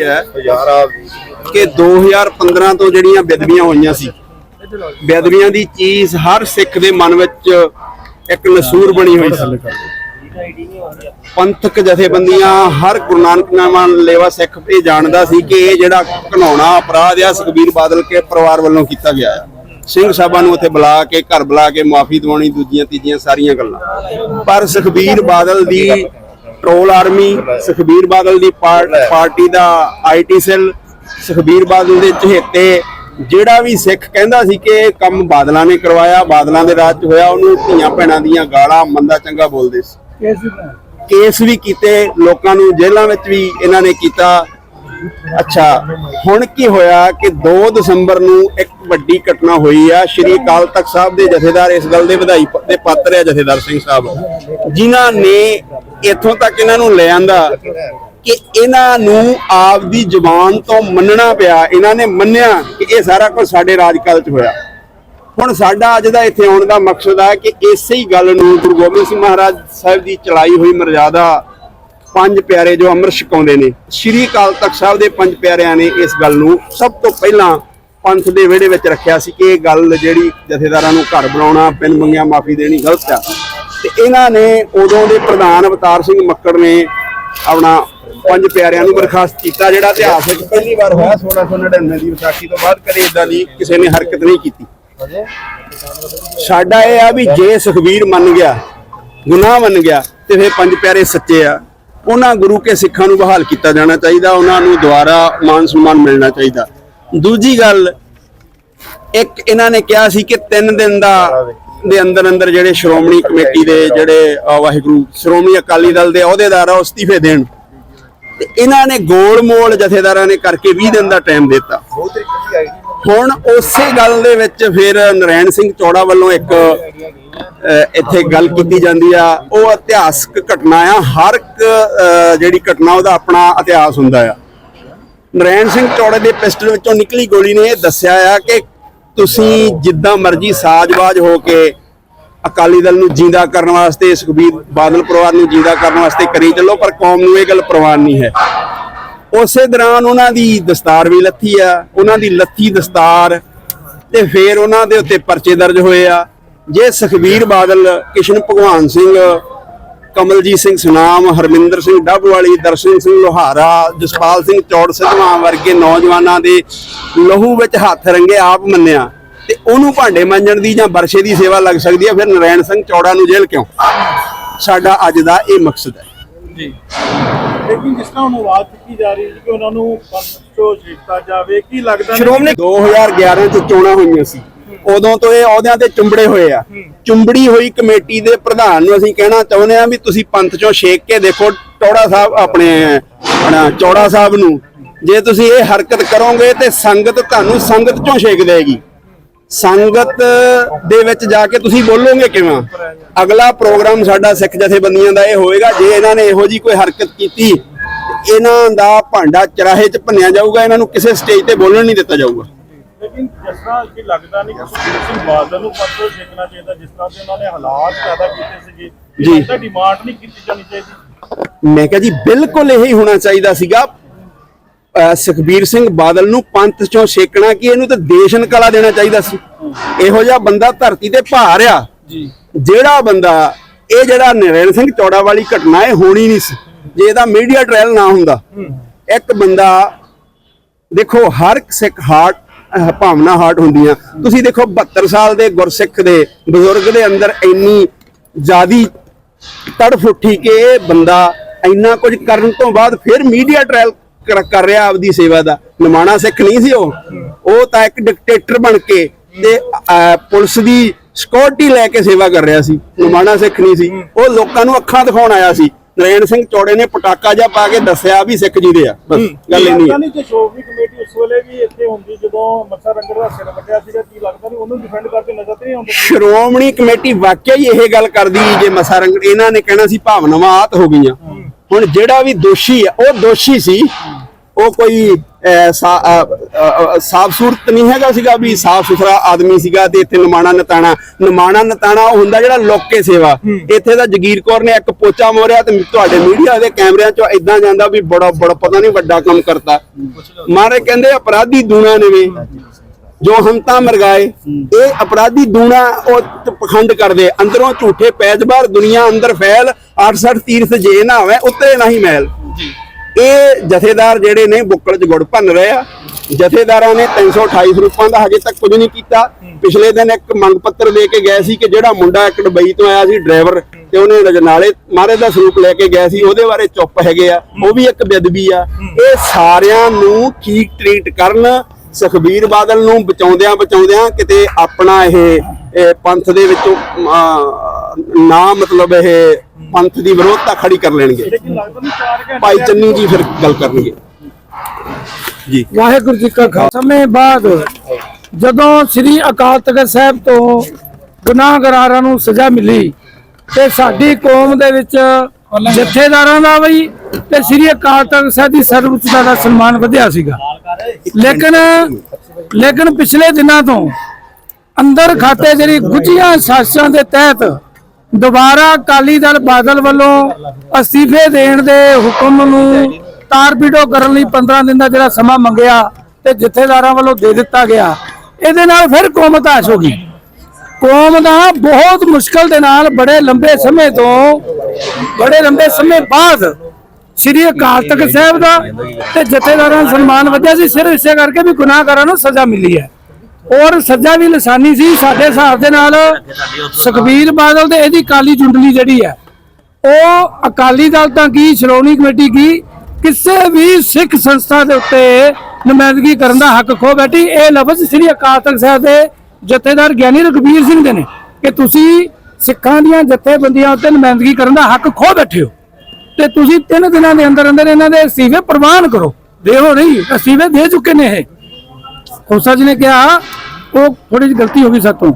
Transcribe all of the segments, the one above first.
ਇਹ ਹੈ ਕਿ 2015 ਤੋਂ ਜਿਹੜੀਆਂ ਬੇਦਬੀਆਂ ਹੋਈਆਂ ਸੀ ਬੇਦਬੀਆਂ ਦੀ ਚੀਜ਼ ਹਰ ਸਿੱਖ ਦੇ ਮਨ ਵਿੱਚ ਇੱਕ ਨਸੂਰ ਬਣੀ ਹੋਈ ਸੀ। ਪੰਥਕ ਜਥੇਬੰਦੀਆਂ ਹਰ ਗੁਰੂ ਨਾਨਕ ਨਾਮਾਂ ਲੇਵਾ ਸਿੱਖ ਇਹ ਜਾਣਦਾ ਸੀ ਕਿ ਇਹ ਜਿਹੜਾ ਘਨਾਉਣਾ ਅਪਰਾਧ ਆ ਸੁਖਬੀਰ ਬਾਦਲ ਕੇ ਪਰਿਵਾਰ ਵੱਲੋਂ ਕੀਤਾ ਗਿਆ ਆ। ਸਿੰਘ ਸਾਹਿਬਾਂ ਨੂੰ ਉੱਥੇ ਬੁਲਾ ਕੇ ਘਰ ਬੁਲਾ ਕੇ ਮਾਫੀ ਦਿਵਾਉਣੀ ਦੂਜੀਆਂ ਤੀਜੀਆਂ ਸਾਰੀਆਂ ਗੱਲਾਂ। ਪਰ ਸੁਖਬੀਰ ਬਾਦਲ ਦੀ ਟਰੋਲ ਆਰਮੀ ਸੁਖਬੀਰ ਬਾਦਲ ਦੀ ਪਾਰ- ਪਾਰਟੀ ਦਾ ਆਈਟੀ ਸੈੱਲ ਸੁਖਬੀਰ ਬਾਦਲ ਦੇ ਚਹੇਤੇ। ਜਿਹੜਾ ਵੀ ਸਿੱਖ ਕਹਿੰਦਾ ਸੀ ਕਿ ਇਹ ਕੰਮ ਬਾਦਲਾਂ ਨੇ ਕਰਵਾਇਆ ਬਾਦਲਾਂ ਦੇ ਰਾਜ 'ਚ ਹੋਇਆ ਉਹਨੂੰ ਧੀਆਂ ਭੈਣਾਂ ਦੀਆਂ ਗਾਲਾਂ ਮੰਦਾ ਚੰਗਾ ਬੋਲਦੇ ਸੀ। ਕੇਸ ਵੀ ਕੀਤੇ ਲੋਕਾਂ ਨੂੰ ਜੇਲ੍ਹਾਂ ਵਿੱਚ ਵੀ ਇਹਨਾਂ ਨੇ ਕੀਤਾ। ਅੱਛਾ ਹੁਣ ਕੀ ਹੋਇਆ ਕਿ 2 ਦਸੰਬਰ ਨੂੰ ਇੱਕ ਵੱਡੀ ਘਟਨਾ ਹੋਈ ਆ ਸ਼੍ਰੀ ਅਕਾਲ ਤਖਤ ਸਾਹਿਬ ਦੇ ਜਥੇਦਾਰ ਇਸ ਗੱਲ ਦੇ ਵਧਾਈ ਦੇ ਪਾਤਰ ਆ ਜਥੇਦਾਰ ਸਿੰਘ ਸਾਹਿਬ। ਜਿਨ੍ਹਾਂ ਨੇ ਇੱਥੋਂ ਤੱਕ ਇਹਨਾਂ ਨੂੰ ਲੈ ਆਂਦਾ ਕਿ ਇਹਨਾਂ ਨੂੰ ਆਪ ਦੀ ਜ਼ੁਬਾਨ ਤੋਂ ਮੰਨਣਾ ਪਿਆ। ਇਹਨਾਂ ਨੇ ਮੰਨਿਆ ਕਿ ਇਹ ਸਾਰਾ ਕੁਝ ਸਾਡੇ ਰਾਜਕਾਲ 'ਚ ਹੋਇਆ। ਹੁਣ ਸਾਡਾ ਅੱਜ ਦਾ ਇੱਥੇ ਆਉਣ ਦਾ ਮਕਸਦ ਹੈ ਕਿ ਇਸੇ ਹੀ ਗੱਲ ਨੂੰ ਗੁਰੂ ਗੋਬਿੰਦ ਸਿੰਘ ਮਹਾਰਾਜ ਸਾਹਿਬ ਦੀ ਚਲਾਈ ਹੋਈ ਮਰਜ਼ਾਦਾ ਪੰਜ ਪਿਆਰੇ ਜੋ ਅੰਮ੍ਰਿਤ ਛਕਾਉਂਦੇ ਨੇ, ਸ਼੍ਰੀ ਅਕਾਲ ਤਖਤ ਸਾਹਿਬ ਦੇ ਪੰਜ ਪਿਆਰਿਆਂ ਨੇ ਇਸ ਗੱਲ ਨੂੰ ਸਭ ਤੋਂ ਪਹਿਲਾਂ ਪੰਥ ਦੇ ਵਿਹੜੇ ਵਿੱਚ ਰੱਖਿਆ ਸੀ ਕਿ ਇਹ ਗੱਲ ਜਿਹੜੀ ਜਥੇਦਾਰਾਂ ਨੂੰ ਘਰ ਬਣਾਉਣਾ, ਬਿਨ ਮੰਗਿਆ ਮਾਫੀ ਦੇਣੀ ਗਲਤ ਆ। ਤੇ ਇਹਨਾਂ ਨੇ ਉਦੋਂ ਦੇ ਪ੍ਰਧਾਨ ਅਵਤਾਰ ਸਿੰਘ ਮੱਕੜ ਨੇ ਆਪਣਾ ਪੰਜ ਪਿਆਰਿਆਂ ਨੂੰ ਬਰਖਾਸਤ ਕੀਤਾ ਜਿਹੜਾ ਇਤਿਹਾਸਕ ਪਹਿਲੀ ਵਾਰ ਹੋਇਆ 1699 ਦੀ ਵਿਸਾਖੀ ਤੋਂ ਬਾਅਦ ਕਦੇ ਇਦਾਂ ਦੀ ਕਿਸੇ ਨੇ ਹਰਕਤ ਨਹੀਂ ਕੀਤੀ। ਸਾਡਾ ਇਹ ਆ ਵੀ ਜੇ ਸੁਖਬੀਰ ਮੰਨ ਗਿਆ ਗੁਨਾਹ ਮੰਨ ਗਿਆ ਤੇ ਫਿਰ ਪੰਜ ਪਿਆਰੇ ਸੱਚੇ ਆ। ਉਹਨਾਂ ਗੁਰੂ ਕੇ ਸਿੱਖਾਂ ਨੂੰ ਬਹਾਲ ਕੀਤਾ ਜਾਣਾ ਚਾਹੀਦਾ ਉਹਨਾਂ ਨੂੰ ਦੁਆਰਾ ਮਾਨ ਸਨਮਾਨ ਮਿਲਣਾ ਚਾਹੀਦਾ। ਦੂਜੀ ਗੱਲ ਇੱਕ ਇਹਨਾਂ ਨੇ ਕਿਹਾ ਸੀ ਕਿ 3 ਦਿਨ ਦਾ ਦੇ ਅੰਦਰ ਅੰਦਰ ਜਿਹੜੇ ਸ਼੍ਰੋਮਣੀ ਕਮੇਟੀ ਦੇ ਜਿਹੜੇ ਵਾਹਿਗੁਰੂ, ਸ਼੍ਰੋਮਣੀ ਅਕਾਲੀ ਦਲ ਦੇ ਅਹੁਦੇਦਾਰ ਆ ਅਸਤੀਫੇ ਦੇਣ। ਤੇ ਇਹਨਾਂ ਨੇ ਗੋਲ ਮੋਲ ਜਥੇਦਾਰਾਂ ਨੇ ਕਰਕੇ 20 ਦਿਨ ਦਾ ਟਾਈਮ ਦਿੱਤਾ। ਹੁਣ ਉਸੇ ਗੱਲ ਦੇ ਵਿੱਚ ਫਿਰ ਨਰੈਣ ਸਿੰਘ ਚੌੜਾ ਵੱਲੋਂ ਇੱਕ ਇੱਥੇ ਗੱਲ ਕੀਤੀ ਜਾਂਦੀ ਆ। ਉਹ ਇਤਿਹਾਸਕ ਘਟਨਾ ਆ। ਹਰ ਇੱਕ ਜਿਹੜੀ ਘਟਨਾ, ਉਹਦਾ ਆਪਣਾ ਇਤਿਹਾਸ ਹੁੰਦਾ ਆ। ਨਰੈਣ ਸਿੰਘ ਚੌੜੇ ਦੇ ਪਿਸਟਲ ਵਿੱਚੋਂ ਨਿਕਲੀ ਗੋਲੀ ਨੇ ਇਹ ਦੱਸਿਆ ਆ ਕਿ ਤੁਸੀਂ ਜਿੱਦਾਂ ਮਰਜ਼ੀ ਸਾਜ਼ਬਾਜ਼ ਹੋ ਕੇ ਅਕਾਲੀ ਦਲ ਨੂੰ ਜਿੰਦਾ ਕਰਨ ਵਾਸਤੇ ਸੁਖਬੀਰ ਬਾਦਲ ਪਰਿਵਾਰ ਨੂੰ ਜਿੰਦਾ ਕਰਨ ਵਾਸਤੇ ਕਰੀ ਚੱਲੋ ਪਰ ਕੌਮ ਨੂੰ ਇਹ ਗੱਲ ਪ੍ਰਵਾਨ ਨਹੀਂ ਹੈ। ਉਸੇ ਦੌਰਾਨ ਉਹਨਾਂ ਦੀ ਦਸਤਾਰ ਵੀ ਲੱਥੀ ਆ ਉਹਨਾਂ ਦੀ ਲੱਥੀ ਦਸਤਾਰ ਤੇ ਫਿਰ ਉਹਨਾਂ ਦੇ ਉੱਤੇ ਪਰਚੇ ਦਰਜ ਹੋਏ ਆ। ਜੇ ਸੁਖਬੀਰ ਬਾਦਲ ਕਿਸ਼ਨ ਭਗਵਾਨ ਸਿੰਘ ਕਮਲਜੀਤ ਸਿੰਘ ਸੁਨਾਮ ਹਰਮਿੰਦਰ ਸਿੰਘ ਡੱਬਵਾਲੀ ਦਰਸ਼ਨ ਸਿੰਘ ਲੋਹਾਰਾ ਜਸਪਾਲ ਸਿੰਘ ਚੌੜ ਸਿੱਧਵਾਂ ਵਰਗੇ ਨੌਜਵਾਨਾਂ ਦੇ ਲਹੂ ਵਿੱਚ ਹੱਥ ਰੰਗੇ ਆਪ ਮੰਨਿਆ। ਤੇ ਉਹਨੂੰ ਭਾਂਡੇ ਮਾਂਜਣ ਦੀ ਜਾਂ ਬਰਸ਼ੇ ਦੀ ਸੇਵਾ ਲੱਗ ਸਕਦੀ ਹੈ ਫਿਰ ਨਰੈਣ ਸਿੰਘ ਚੌੜਾ ਨੂੰ ਜੇਲ੍ਹ ਕਿਉਂ? ਸਾਡਾ ਅੱਜ ਦਾ ਇਹ ਮਕਸਦ ਹੈ। ਜੀ। ਲੇਕਿਨ ਜਿਸ ਤਰ੍ਹਾਂ ਹੁਣ ਆਵਾਜ਼ ਚੁੱਕੀ ਜਾ ਰਹੀ ਹੈ ਕਿ ਉਹਨਾਂ ਨੂੰ ਚੋਂ ਕੀਤਾ ਜਾਵੇ ਕੀ ਲੱਗਦਾ ਸ਼੍ਰੋਮਣੀ 2011 ਚ ਚੋਣਾਂ ਹੋਈਆਂ ਸੀ। ਉਦੋਂ ਤੋਂ ਇਹ ਅਹੁਦਿਆਂ ਤੇ ਚੁੰਬੜੇ ਹੋਏ ਆ। ਚੁੰਬੜੀ ਹੋਈ ਕਮੇਟੀ ਦੇ ਪ੍ਰਧਾਨ ਨੂੰ ਅਸੀਂ ਕਹਿਣਾ ਚਾਹੁੰਦੇ ਆ ਵੀ ਤੁਸੀਂ ਪੰਥ ਚੋਂ ਛੇਕ ਕੇ ਦੇਖੋ ਟੌੜਾ ਸਾਹਿਬ ਆਪਣੇ ਆਪਣਾ ਚੌੜਾ ਸਾਹਿਬ ਨੂੰ। ਜੇ ਤੁਸੀਂ ਇਹ ਹਰਕਤ ਕਰੋਗੇ ਤੇ ਸੰਗਤ ਤੁਹਾਨੂੰ ਸੰਗਤ ਚੋਂ ਛੇਕ ਦੇਗੀ। ਸੰਗਤ ਦੇ ਵਿੱਚ ਜਾ ਕੇ ਤੁਸੀਂ ਬੋਲੋਗੇ ਕਿਵੇਂ? ਅਗਲਾ ਪ੍ਰੋਗਰਾਮ ਸਾਡਾ ਸਿੱਖ ਜਥੇਬੰਦੀਆਂ ਦਾ ਇਹ ਹੋਏਗਾ। ਜੇ ਇਹਨਾਂ ਨੇ ਇਹੋ ਜੀ ਕੋਈ ਹਰਕਤ ਕੀਤੀ ਇਹਨਾਂ ਦਾ ਭਾਂਡਾ ਚਰਾਹੇ 'ਚ ਭੰਨਿਆ ਜਾਊਗਾ ਇਹਨਾਂ ਨੂੰ ਕਿਸੇ ਸਟੇਜ ਤੇ ਬੋਲਣ ਨਹੀਂ ਦਿੱਤਾ ਜਾਊਗਾ। ਲੇਕਿਨ ਜਿਸ ਤਰ੍ਹਾਂ ਕਿ ਲੱਗਦਾ ਨਹੀਂ ਕਿ ਸੁਖਬੀਰ ਸਿੰਘ ਬਾਦਲ ਨੂੰ ਚੋਂ ਛੇਕਣਾ ਚਾਹੀਦਾ ਜਿਸ ਤਰ੍ਹਾਂ ਦੇ ਉਹਨਾਂ ਨੇ ਹਾਲਾਤ ਪੈਦਾ ਕੀਤੇ ਸੀਗੇ ਜੀ। ਤਾਂ ਡਿਮਾਂਡ ਨਹੀਂ ਕੀਤੀ ਜਾਣੀ ਚਾਹੀਦੀ। ਮੈਂ ਕਿਹਾ ਜੀ ਬਿਲਕੁਲ ਇਹੀ ਹੋਣਾ ਚਾਹੀਦਾ ਸੀਗਾ। ਸੁਖਬੀਰ ਸਿੰਘ ਬਾਦਲ ਨੂੰ ਪੰਥ ਚੋਂ ਛੇਕਣਾ ਕਿ ਇਹਨੂੰ ਤਾਂ ਦੇਸ਼ਨ ਕਲਾ ਦੇਣਾ ਚਾਹੀਦਾ ਸੀ। ਇਹੋ ਜਿਹਾ ਬੰਦਾ ਧਰਤੀ ਤੇ ਭਾਰ ਆ ਜੀ। ਜਿਹੜਾ ਬੰਦਾ ਇਹ ਜਿਹੜਾ ਨਰੈਣ ਸਿੰਘ ਚੌੜਾ ਵਾਲੀ ਘਟਨਾ ਇਹ ਹੋਣੀ ਨਹੀਂ ਸੀ। ਜੇ ਇਹਦਾ ਮੀਡੀਆ ਟ੍ਰਾਇਲ ਨਾ ਹੁੰਦਾ। ਇੱਕ ਬੰਦਾ ਦੇਖੋ ਹਰ ਸਿੱਖ ਹਾਰਟ ਭਾਵਨਾ ਹਾਰਟ ਹੁੰਦੀਆਂ। ਤੁਸੀਂ ਦੇਖੋ 72 ਸਾਲ ਦੇ ਗੁਰਸਿੱਖ ਦੇ, ਬਜ਼ੁਰਗ ਦੇ ਅੰਦਰ ਇੰਨੀ ਜਿਆਦੀ ਤੜਫ ਉੱਠੀ ਕਿ ਇਹ ਬੰਦਾ ਇੰਨਾ ਕੁਝ ਕਰਨ ਤੋਂ ਬਾਅਦ ਫਿਰ ਮੀਡੀਆ ਟ੍ਰਾਇਲ ਕਰ ਕਰ ਰਿਹਾ ਆਪਦੀ ਸੇਵਾ ਦਾ। ਨਿਮਾਣਾ ਸਿੱਖ ਨਹੀਂ ਸੀ ਉਹ। ਉਹ ਤਾਂ ਇੱਕ ਡਿਕਟੇਟਰ ਬਣ ਕੇ ਤੇ ਪੁਲਿਸ ਦੀ ਸਿਕਿਉਰਿਟੀ ਲੈ ਕੇ ਸੇਵਾ ਕਰ ਰਿਹਾ ਸੀ। ਨਿਮਾਣਾ ਸਿੱਖ ਨਹੀਂ ਸੀ। ਉਹ ਲੋਕਾਂ ਨੂੰ ਅੱਖਾਂ ਦਿਖਾਉਣ ਆਇਆ ਸੀ। ਨਰੈਣ ਸਿੰਘ ਚੌੜੇ ਨੇ ਪਟਾਕਾ ਜਿਹਾ ਪਾ ਕੇ ਦੱਸਿਆ ਵੀ ਸਿੱਖ ਜੀ ਦੇ ਆ ਬਸ ਗੱਲ ਇੰਨੀ ਹੈ ਨਹੀਂ ਕਿ ਸ਼ੋਭੀ ਕਮੇਟੀ ਉਸ ਵੇਲੇ ਵੀ ਇੱਥੇ ਹੁੰਦੀ ਜਦੋਂ ਮੱਸਾ ਰੰਗਰ ਦਾ ਸਿਰ ਵੱਟਿਆ ਸੀਗਾ ਕੀ ਲੱਗਦਾ ਨਹੀਂ ਉਹਨੂੰ ਡਿਫੈਂਡ ਕਰਕੇ ਨਜ਼ਰ ਤੇ ਨਹੀਂ ਆਉਂਦਾ? ਸ਼੍ਰੋਮਣੀ ਕਮੇਟੀ ਵਾਕਿਆ ਹੀ ਇਹ ਗੱਲ ਕਰਦੀ ਜੇ ਮਸਾ ਰੰਗ ਇਹਨਾਂ ਨੇ ਕਹਿਣਾ ਸੀ ਭਾਵਨਾਵਾਂ ਆਤ ਹੋ ਗਈਆਂ। ਹੁਣ ਜਿਹੜਾ ਵੀ ਦੋਸ਼ੀ ਆ ਉਹ ਦੋਸ਼ੀ ਸੀ ਉਹ ਕੋਈ ਸਾਫ਼ ਸੂਰਤ ਨਹੀਂ ਹੈਗਾ ਸੀਗਾ ਵੀ ਸਾਫ਼ ਸੁਥਰਾ ਆਦਮੀ ਸੀਗਾ ਤੇ ਇੱਥੇ ਨਿਮਾਣਾ ਨਤਾਣਾ। ਨਿਮਾਣਾ ਨਤਾਣਾ ਉਹ ਹੁੰਦਾ ਜਿਹੜਾ ਲੋਕੇ ਸੇਵਾ। ਇੱਥੇ ਦਾ ਜਗੀਰ ਕੌਰ ਨੇ ਇੱਕ ਪੋਚਾ ਮੋਰਿਆ ਤੇ ਤੁਹਾਡੇ ਮੀਡੀਆ ਦੇ ਕੈਮਰਿਆਂ 'ਚੋਂ ਇਦਾਂ ਜਾਂਦਾ ਵੀ ਬੜਾ ਬੜਾ ਪਤਾ ਨਹੀਂ ਵੱਡਾ ਕੰਮ ਕਰਤਾ। ਮਾਰੇ ਕਹਿੰਦੇ ਅਪਰਾਧੀ ਦੂਣਾ ਨਵੇਂ ਜੋ ਹਮਤਾ ਮਰਗਾਏ। ਇਹ ਅਪਰਾਧੀ ਦੂਣਾ ਉਹ ਪਖੰਡ ਕਰਦੇ। ਅੰਦਰੋਂ ਝੂਠੇ ਪੈਜਬਾਰ ਦੁਨੀਆ ਅੰਦਰ ਫੈਲ। 68 ਤੀਰਥ ਜੇ ਨਾ ਹੋਵੇ ਉੱਤੇ ਨਹੀਂ ਮੈਲ। ਇਹ ਜਥੇਦਾਰ ਜਿਹੜੇ ਨੇ ਬੁੱਕਲ ਚ ਗੁੜ ਭੰਨ ਰਹੇ ਆ। ਜਥੇਦਾਰਾਂ ਨੇ 328 ਸਰੂਪਾਂ ਦਾ ਹਜੇ ਤੱਕ ਕੁਝ ਨਹੀਂ ਕੀਤਾ। ਪਿਛਲੇ ਦਿਨ ਇੱਕ ਮੰਗ ਪੱਤਰ ਦੇ ਕੇ ਗਏ ਸੀ ਕਿ ਜਿਹੜਾ ਮੁੰਡਾ ਇੱਕ ਦੁਬਈ ਤੋਂ ਆਇਆ ਸੀ ਡਰਾਈਵਰ ਤੇ ਉਹਨੇ ਰਜਨਾਲੇ ਮਾਰੇ ਦਾ ਸਰੂਪ ਲੈ ਕੇ ਗਿਆ ਸੀ ਉਹਦੇ ਬਾਰੇ ਚੁੱਪ ਹੈਗੇ ਆ। ਉਹ ਵੀ ਇੱਕ ਬੇਦਬੀ ਆ। ਇਹ ਸਾਰਿਆਂ ਨੂੰ ਠੀਕ ਟ੍ਰੀਟ ਕਰਨ? ਸੁਖਬੀਰ ਬਾਦਲ ਨੂੰ ਬਚਾਉਂਦਿਆਂ ਬਚਾਉਂਦਿਆਂ ਕਿਤੇ ਆਪਣਾ ਇਹ ਇਹ ਪੰਥ ਦੇ ਵਿੱਚੋਂ ਅਹ, ਨਾ ਮਤਲਬ ਇਹ ਪੰਥ ਦੀ ਵਿਰੋਧਤਾ ਖੜੀ ਕਰ ਲੈਣਗੇ। ਲੇਕਿਨ ਲੱਗਦਾ ਨਹੀਂ 4 ਘੰਟੇ ਭਾਈ ਚੰਨੀ ਜੀ ਫਿਰ ਗੱਲ ਕਰਨਗੇ। ਜੀ। ਵਾਹਿਗੁਰੂ ਜੀ ਕਾ ਖਾਲਸਾ। ਸਮੇਂ ਬਾਅਦ ਜਦੋਂ ਸ੍ਰੀ ਅਕਾਲ ਤਖਤ ਸਾਹਿਬ ਤੋਂ ਗੁਨਾਹਗਾਰਾਂ ਨੂੰ ਸਜ਼ਾ ਮਿਲੀ ਤੇ ਸਾਡੀ ਕੌਮ ਦੇ ਵਿੱਚ ਜਥੇਦਾਰਾਂ ਦਾ ਵੀ ਤੇ ਸ੍ਰੀ ਅਕਾਲ ਤਖਤ ਸਾਹਿਬ ਦੀ ਸਰਵਉੱਚਤਾ ਦਾ ਸਨਮਾਨ ਵਧਿਆ ਸੀਗਾ। ਲੇਕਿਨ ਲੇਕਿਨ ਪਿਛਲੇ ਦਿਨਾਂ ਤੋਂ ਅੰਦਰ ਖਾਤੇ ਜਿਹੜੀ ਗੁੱਝੀਆਂ ਸਾਜ਼ਿਸ਼ਾਂ ਦੇ ਤਹਿਤ ਦੁਬਾਰਾ ਅਕਾਲੀ ਦਲ ਬਾਦਲ ਵੱਲੋਂ ਅਸਤੀਫੇ ਦੇਣ ਦੇ ਹੁਕਮ ਨੂੰ ਤਾਰਪੀਡੋ ਕਰਨ ਲਈ 15 ਦਿਨ ਦਾ ਜਿਹੜਾ ਸਮਾਂ ਮੰਗਿਆ ਤੇ ਜਥੇਦਾਰਾਂ ਵੱਲੋਂ ਦੇ ਦਿੱਤਾ ਗਿਆ। ਇਹਦੇ ਨਾਲ ਫਿਰ ਕੌਮ ਹਤਾਸ਼ ਹੋ ਗਈ। ਕੌਮ ਦਾ ਬਹੁਤ ਮੁਸ਼ਕਲ ਦੇ ਨਾਲ ਬੜੇ ਲੰਬੇ ਸਮੇਂ ਤੋਂ, ਬੜੇ ਲੰਬੇ ਸਮੇਂ ਬਾਅਦ ਸ੍ਰੀ ਅਕਾਲ ਤਖਤ ਸਾਹਿਬ ਦਾ ਤੇ ਜਥੇਦਾਰਾਂ ਦਾ ਸਨਮਾਨ ਵਧਿਆ ਸੀ। ਸਿਰਫ ਇਸੇ ਕਰਕੇ ਵੀ ਗੁਨਾਹਗਾਰਾਂ ਨੂੰ ਸਜ਼ਾ ਮਿਲੀ ਹੈ। ਔਰ ਸਜ਼ਾ ਵੀ ਲਸਾਨੀ ਸੀ ਸਾਡੇ ਹਿਸਾਬ ਦੇ ਨਾਲ ਸੁਖਬੀਰ ਬਾਦਲ ਤੇ ਇਹਦੀ ਕਾਲੀ ਜੁੰਡਲੀ ਜਿਹੜੀ ਹੈ, ਉਹ ਅਕਾਲੀ ਦਲ ਤਾਂ ਕੀ, ਸ਼੍ਰੋਮਣੀ ਕਮੇਟੀ ਕੀ, ਕਿਸੇ ਵੀ ਸਿੱਖ ਸੰਸਥਾ ਦੇ ਉੱਤੇ ਨੁਮਾਇੰਦਗੀ ਕਰਨ ਦਾ ਹੱਕ ਖੋ ਬੈਠੀ। ਇਹ ਲਫ਼ਜ਼ ਸ੍ਰੀ ਅਕਾਲ ਤਖਤ ਸਾਹਿਬ ਦੇ ਜਥੇਦਾਰ ਗਿਆਨੀ ਰਘਬੀਰ ਸਿੰਘ ਦੇ ਨੇ ਕਿ ਤੁਸੀਂ ਸਿੱਖਾਂ ਦੀਆਂ ਜਥੇਬੰਦੀਆਂ ਉੱਤੇ ਨੁਮਾਇੰਦਗੀ ਕਰਨ ਦਾ ਹੱਕ ਖੋ ਬੈਠੇ ਹੋ। ਤੇ ਤੁਸੀਂ ਤਿੰਨ ਦਿਨਾਂ ਦੇ ਅੰਦਰ ਅੰਦਰ ਇਹਨਾਂ ਦੇ ਅਸਤੀਫੇ ਪ੍ਰਵਾਨ ਕਰੋ। ਦੇਹੋ ਨਹੀਂ, ਅਸਤੀਫੇ ਦੇ ਚੁੱਕੇ ਨੇ ਇਹ। ਖੋਸਾ ਜੀ ਨੇ ਕਿਹਾ, ਉਹ ਥੋੜੀ ਜਿਹੀ ਗਲਤੀ ਹੋ ਗਈ ਸਾਤੋਂ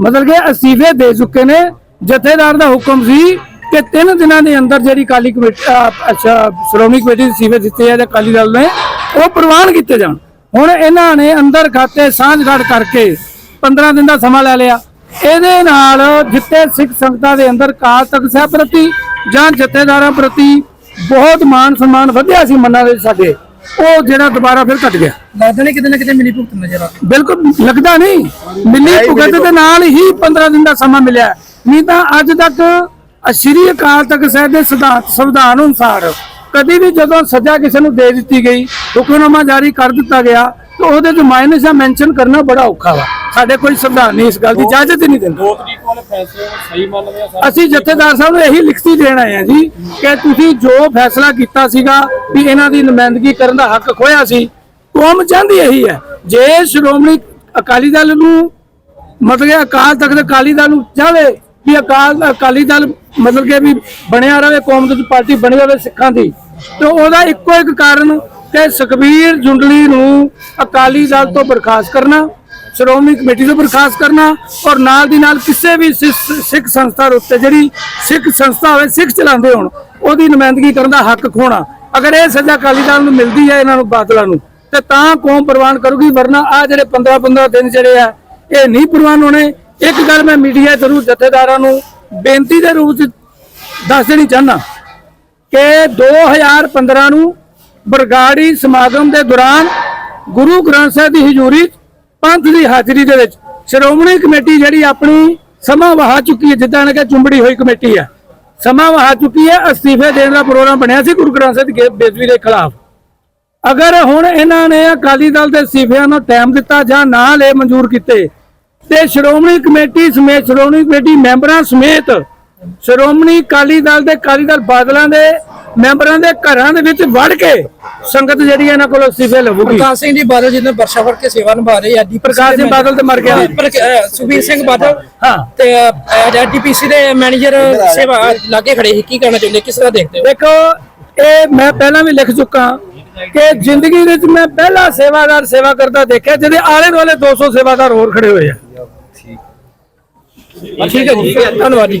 ਮਤਲਬ ਕਿ ਅਸਤੀਫੇ ਦੇ ਚੁੱਕੇ ਨੇ, ਜਥੇਦਾਰ ਦਾ ਹੁਕਮ ਸੀ ਕਿ ਤਿੰਨ ਦਿਨਾਂ ਦੇ ਅੰਦਰ ਜਿਹੜੀ ਕਾਲੀ ਕਮੇਟੀ ਅੱਛਾ, ਸ਼੍ਰੋਮਣੀ ਕਮੇਟੀ ਦੇ ਅਸਤੀਫੇ ਦਿੱਤੇ ਆ ਜਾਂ ਕਾਲੀ ਦਲ ਨੇ, ਉਹ ਪ੍ਰਵਾਨ ਕੀਤੇ ਜਾਣ। ਹੁਣ ਇਹਨਾਂ ਨੇ ਅੰਦਰ ਖਾਤੇ ਸਾਂਝਗੜ ਕਰਕੇ 15 ਦਿਨ ਦਾ ਸਮਾਂ ਲੈ ਲਿਆ। ਇਹਦੇ ਨਾਲ ਜਿੱਤੇ ਸਿੱਖ ਸੰਗਤਾਂ ਦੇ ਅੰਦਰ ਕਾਲ ਤਖਤ ਸਾਹਿਬ ਪ੍ਰਤੀ ਜਾਂ ਜਥੇਦਾਰਾਂ ਪ੍ਰਤੀ ਬਹੁਤ ਮਾਨ ਸਨਮਾਨ ਵਧਿਆ ਸੀ ਮੰਨਾਂ ਦੇ ਸਾਡੇ। ਉਹ ਜਿਹੜਾ ਦੁਬਾਰਾ ਫਿਰ ਘਟ ਗਿਆ। ਲੱਗਦਾ ਨਹੀਂ ਕਿਤੇ ਨਾ ਕਿਤੇ ਮਿਲੀ ਭੁਗਤ ਨਜ਼ਰ ਆ। ਬਿਲਕੁਲ ਲੱਗਦਾ ਨਹੀਂ। ਮਿਲੀ ਭੁਗਤ ਦੇ ਨਾਲ ਹੀ 15 ਦਿਨ ਦਾ ਸਮਾਂ ਮਿਲਿਆ। ਨਹੀਂ ਤਾਂ ਅੱਜ ਤੱਕ ਅ- ਸ਼੍ਰੀ ਅਕਾਲ ਤਖਤ ਸਾਹਿਬ ਦੇ ਸਿਧਾਂਤ ਸੰਵਿਧਾਨ ਅਨੁਸਾਰ ਕਦੀ ਵੀ ਜਦੋਂ ਸਜ਼ਾ ਕਿਸੇ ਨੂੰ ਦੇ ਦਿੱਤੀ ਗਈ ਹੁਕਮਨਾਮਾ ਜਾਰੀ ਕਰ ਦਿੱਤਾ ਗਿਆ ਤਾਂ ਉਹਦੇ ਚ ਮਾਈਨਸ ਜਾਂ ਮੈਂਸ਼ਨ ਕਰਨਾ ਬੜਾ ਔਖਾ ਵਾ। ਸਾਡੇ ਕੋਈ ਸੰਵਿਧਾਨ ਨਹੀਂ ਇਸ ਗੱਲ ਦੀ ਇਜਾਜ਼ਤ ਹੀ ਨਹੀਂ ਦਿੰਦਾ। ਦੋ ਤਰੀਕ ਵਾਲੇ ਫੈਸਲੇ ਨੂੰ ਸਹੀ ਮੰਨਦੇ ਆ ਸਾਰੇ। ਅਸੀਂ ਜਥੇਦਾਰ ਸਾਹਿਬ ਨੂੰ ਇਹੀ ਲਿਖਤੀ ਦੇਣ ਆਏ ਆ ਜੀ ਕਿ ਤੁਸੀਂ ਜੋ ਫੈਸਲਾ ਕੀਤਾ ਸੀਗਾ ਵੀ ਇਹਨਾਂ ਦੀ ਨੁਮਾਇੰਦਗੀ ਕਰਨ ਦਾ ਹੱਕ ਖੋਇਆ ਸੀ ਕੌਮ ਚਾਹੁੰਦੀ ਇਹੀ ਹੈ। ਜੇ ਸ਼੍ਰੋਮਣੀ ਅਕਾਲੀ ਦਲ ਨੂੰ ਮਤਲਬ ਕਿ ਅਕਾਲ ਤਖਤ ਅਕਾਲੀ ਦਲ ਨੂੰ ਚਾਹਵੇ ਵੀ ਅਕਾਲ ਅਕਾਲੀ ਦਲ ਮਤਲਬ ਕਿ ਵੀ ਬਣਿਆ ਰਵੇ ਕੌਮ ਦੀ ਪਾਰਟੀ ਬਣੀ ਰਵੇ ਸਿੱਖਾਂ ਦੀ ਤੇ ਉਹਦਾ ਇੱਕੋ ਇੱਕ ਕਾਰਨ ਕਿ ਸੁਖਬੀਰ ਜੁੰਡਲੀ ਨੂੰ ਅਕਾਲੀ ਦਲ ਤੋਂ ਬਰਖਾਸਤ ਕਰਨਾ, ਸ਼੍ਰੋਮਣੀ ਕਮੇਟੀ ਤੋਂ ਬਰਖਾਸਤ ਕਰਨਾ ਔਰ ਨਾਲ ਦੀ ਨਾਲ ਕਿਸੇ ਵੀ ਸਿ- ਸਿੱਖ ਸੰਸਥਾ ਦੇ ਉੱਤੇ ਜਿਹੜੀ ਸਿੱਖ ਸੰਸਥਾ ਹੋਵੇ, ਸਿੱਖ ਚਲਾਉਂਦੇ ਹੋਣ, ਉਹਦੀ ਨੁਮਾਇੰਦਗੀ ਕਰਨ ਦਾ ਹੱਕ ਖੋਣਾ। ਅਗਰ ਇਹ ਸਜ਼ਾ ਅਕਾਲੀ ਦਲ ਨੂੰ ਮਿਲਦੀ ਹੈ ਇਹਨਾਂ ਨੂੰ ਬਾਦਲਾਂ ਨੂੰ, ਤੇ ਤਾਂ ਕੌਮ ਪ੍ਰਵਾਨ ਕਰੂਗੀ, ਵਰਨਾ ਆ ਜਿਹੜੇ 15 15 ਦਿਨ ਜਿਹੜੇ ਆ, ਇਹ ਨਹੀਂ ਪ੍ਰਵਾਨ ਹੋਣੇ। ਇੱਕ ਗੱਲ ਮੈਂ ਮੀਡੀਆ ਜ਼ਰੂਰ ਜਥੇਦਾਰਾਂ ਨੂੰ ਬੇਨਤੀ ਦੇ ਰੂਪ ਚ ਦੱਸ ਦੇਣੀ ਚਾਹਨਾ ਕਿ 2015 ਨੂੰ ਬਰਗਾੜੀ ਸਮਾਗਮ ਦੇ ਦੌਰਾਨ ਗੁਰੂ ਗ੍ਰੰਥ ਸਾਹਿਬ ਦੀ ਹਜ਼ੂਰੀ ਪੰਥ ਦੀ ਹਾਜ਼ਰੀ ਦੇ ਵਿੱਚ ਸ਼੍ਰੋਮਣੀ ਕਮੇਟੀ ਜਿਹੜੀ ਆਪਣੀ ਸਮਾਂ ਵਹਾ ਚੁੱਕੀ ਹੈ, ਜਿੱਦਾਂ ਕਿ ਚੁੰਬੜੀ ਹੋਈ ਕਮੇਟੀ ਹੈ। ਸਮਾਂ ਵਹਾ ਚੁੱਕੀ ਹੈ, ਅਸਤੀਫੇ ਦੇਣ ਦਾ ਪ੍ਰੋਗਰਾਮ ਬਣਿਆ ਸੀ ਗੁਰੂ ਗ੍ਰੰਥ ਸਾਹਿਬ ਦੀ ਗੇ- ਦੇ ਖਿਲਾਫ। ਅਗਰ ਹੁਣ ਇਹਨਾਂ ਨੇ ਅਕਾਲੀ ਦਲ ਦੇ ਅਸਤੀਫਿਆਂ ਨੂੰ ਟਾਈਮ ਦਿੱਤਾ ਜਾਂ ਨਾ ਲੈ ਮਨਜ਼ੂਰ ਕੀਤੇ, ਤੇ ਸ਼੍ਰੋਮਣੀ ਕਮੇਟੀ ਸਮੇਤ ਸ਼੍ਰੋਮਣੀ ਕਮੇਟੀ ਮੈਂਬਰਾਂ ਸਮੇਤ ਸ਼੍ਰੋਮਣੀ ਅਕਾਲੀ ਦਲ ਦੇ ਅਕਾਲੀ ਦਲ ਬਾਦਲਾਂ ਦੇ ਮੈਂਬਰਾਂ ਦੇ ਘਰਾਂ ਦੇ ਵਿੱਚ ਵੜ ਕੇ ਸੰਗਤ ਜਿਹੜੀ ਹੈ ਇਹਨਾਂ ਕੋਲ ਅਸਤੀਫੇ ਲਵੂਗੀ ਪ੍ਰਕਾਸ਼ ਸਿੰਘ ਜੀ ਬਾਦਲ ਜਿਹਨੇ ਵਰਸ਼ਾ ਫੜ ਕੇ ਸੇਵਾ ਨਿਭਾ ਰਹੇ ਆ ਪ੍ਰਕਾਸ਼ ਸਿੰਘ ਬਾਦਲ ਤੇ ਮਰ ਗਿਆ। ਸੁਖਬੀਰ ਸਿੰਘ ਬਾਦਲ ਹਾਂ। ਤੇ ਡੀਪੀਸੀ ਦੇ ਮੈਨੇਜਰ ਸੇਵਾ ਲਾਗੇ ਖੜੇ ਸੀ। ਕੀ ਕਹਿਣਾ ਚਾਹੁੰਦੇ? ਕਿਸ ਤਰ੍ਹਾਂ ਦੇਖਦੇ ਹੋ? ਦੇਖੋ ਇਹ ਮੈਂ ਪਹਿਲਾਂ ਵੀ ਲਿਖ ਚੁੱਕਾ ਕਿ ਜ਼ਿੰਦਗੀ ਵਿੱਚ ਮੈਂ ਪਹਿਲਾ ਸੇਵਾਦਾਰ ਸੇਵਾ ਕਰਦਾ ਦੇਖਿਆ ਜਿਹਦੇ ਆਲੇ ਦੁਆਲੇ 200 ਸੇਵਾਦਾਰ ਹੋਰ ਖੜੇ ਹੋਏ ਆ। ਠੀਕ ਹੈ ਜੀ। ਧੰਨਵਾਦ ਜੀ।